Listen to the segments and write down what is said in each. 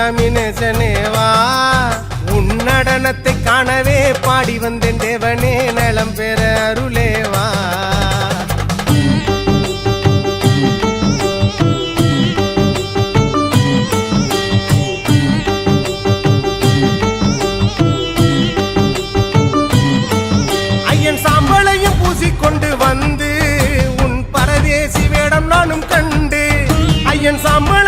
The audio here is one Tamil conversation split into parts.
சிவகாமி வா உன் நடனத்தை காணவே பாடி வந்தேன் தேவனே நலம் பெற அருளே வா ஐயன் சாம்பலையும் பூசிக்கொண்டு வந்து உன் பரதேசி வேடம் நானும் கண்டு ஐயன் சாம்பலையும்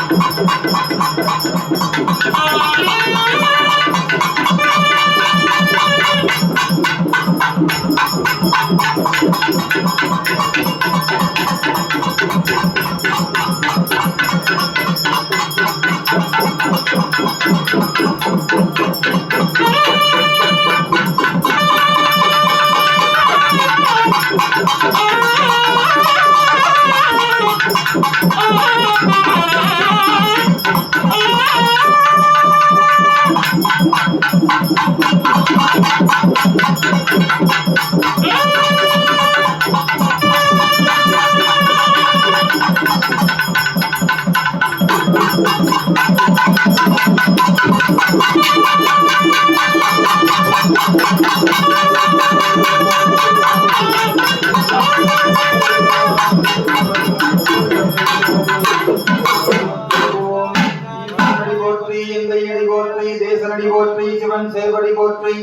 தேசனடி போற்றி சிவன் செயல்படி போற்றி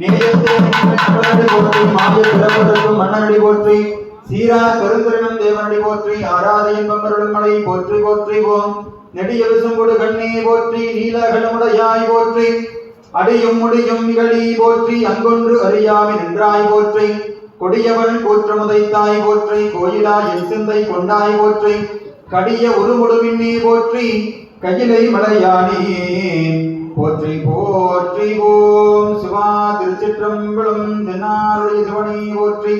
நேயத்தேடி போற்றி மன்னனடி போற்றி சீரா பெருந்திரனும் தேவனடி போற்றி ஆராத இன்பம் மலை போற்றி போற்றி போம் கொடு கண்ணே போற்றி நீலகணமுடையாய் போற்றி அடியும் முடியும் நிகழி போற்றி அங்கொன்று அறியாமி நின்றாய் போற்றி கொடியவன் கூற்றமுதைத்தாய் போற்றி கோயிலாய் என் சிந்தை கொண்டாய் போற்றி கடிய உருமுடுவின்னே போற்றி கையிலை மலையானே போற்றி போற்றி ஓம் சிவா திருச்சிற்றம்பலம் தென்னாருடைய சிவனை போற்றி.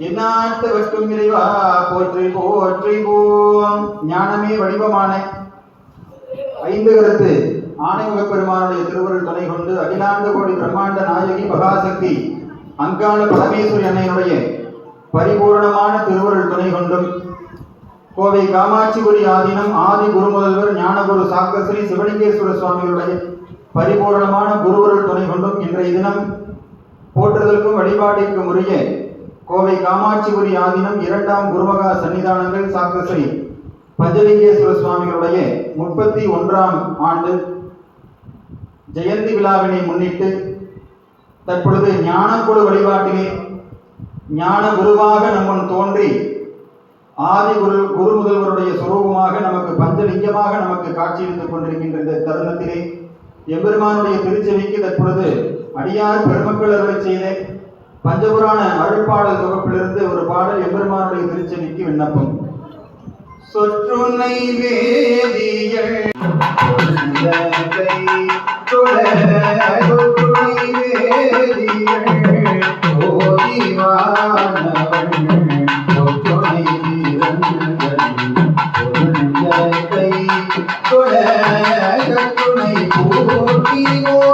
என்னாட்டு வட்டும் இறைவா போற்றி போற்றி ஓம். ஞானமே வடிவமான. ஐந்து கருத்து. ஆணைமுக பெருமானுடைய திருவருள் துணை கொண்டு அகிலாண்டு கோடி பிரம்மாண்ட நாயகி மகாசக்தி அங்காள பரமேஸ்வரி அன்னையினுடைய பரிபூர்ணமான திருவருள் துணை கொண்டும் கோவை காமாட்சிபுரி ஆதீனம் ஆதி குருமுதல்வர் ஞானகுரு சாக்கஸ்ரீ சிவலிங்கேஸ்வர சுவாமிகளுடைய பரிபூரணமான குருவருள் துணை கொண்டும் இன்றைய தினம் போற்றுதலுக்கும் வழிபாட்டிற்கும் உரிய கோவை காமாட்சிபுரி ஆதீனம் இரண்டாம் குருமகா சன்னிதானங்கள் சாக்கஸ்ரீ பஞ்சலிங்கேஸ்வர சுவாமிகளுடைய முப்பத்தி ஒன்றாம் ஆண்டு ஜெயந்தி விழாவினை முன்னிட்டு தற்பொழுது ஞானக்குழு வழிபாட்டிலே ஞான குருவாக நம்முன் தோன்றி ஆதி குரு குரு முதல்வருடைய சுரூபமாக நமக்கு பஞ்சலிங்கமாக நமக்கு காட்சியளித்துக் கொண்டிருக்கின்ற இந்த தருணத்திலே எம்பெருமானுடைய திருச்செவிக்கு தற்பொழுது அடியார் பெருமக்கள் அருளை செய்த பஞ்சபுராண அருள்பாடல் தொகுப்பிலிருந்து ஒரு பாடல் எம்பெருமானுடைய திருச்செவிக்கு விண்ணப்பம். சொற்றுனை வேதியள் உள்ளங்கை துணை சொற்றுனை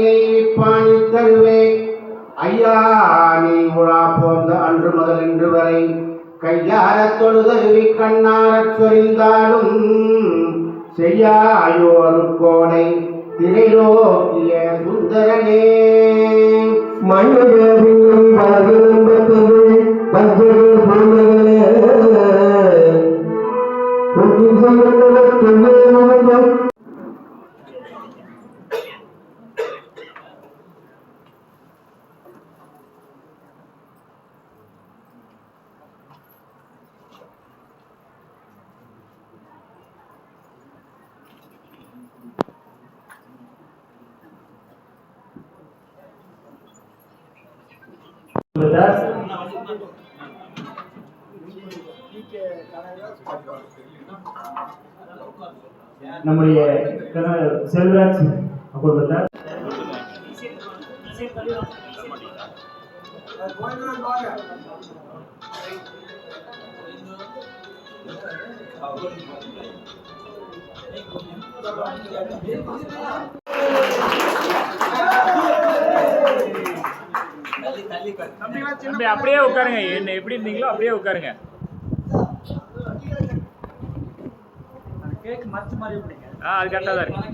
உலா அன்று முதல் இன்று வரை கையாரத் தொழுதருவி கண்ணாரச் சொரிந்தாலும் செய்யாயோ அருக்கோனை திரைலோக்கிய சுந்தரனே. மண்ணில் வளர்ந்தது பஞ்சகல் பொருளே பொன்னின் செல்வத்துள்ளே நம்முடைய செல்வராஜ் குடும்பத்தார் தம்பி அப்படியே உட்காருங்க. என்ன எப்படி இருந்தீங்களோ அப்படியே உட்காருங்க. ஆ அது கரெக்டாக தான் இருக்கு.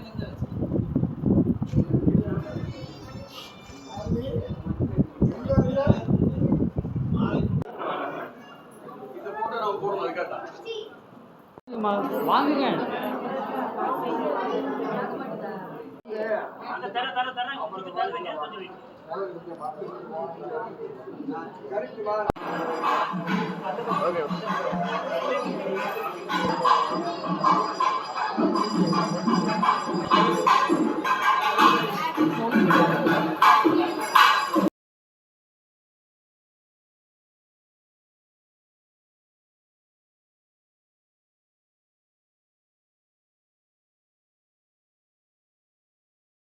தர தர தர. உங்களுக்கு கொஞ்சம். ஓகே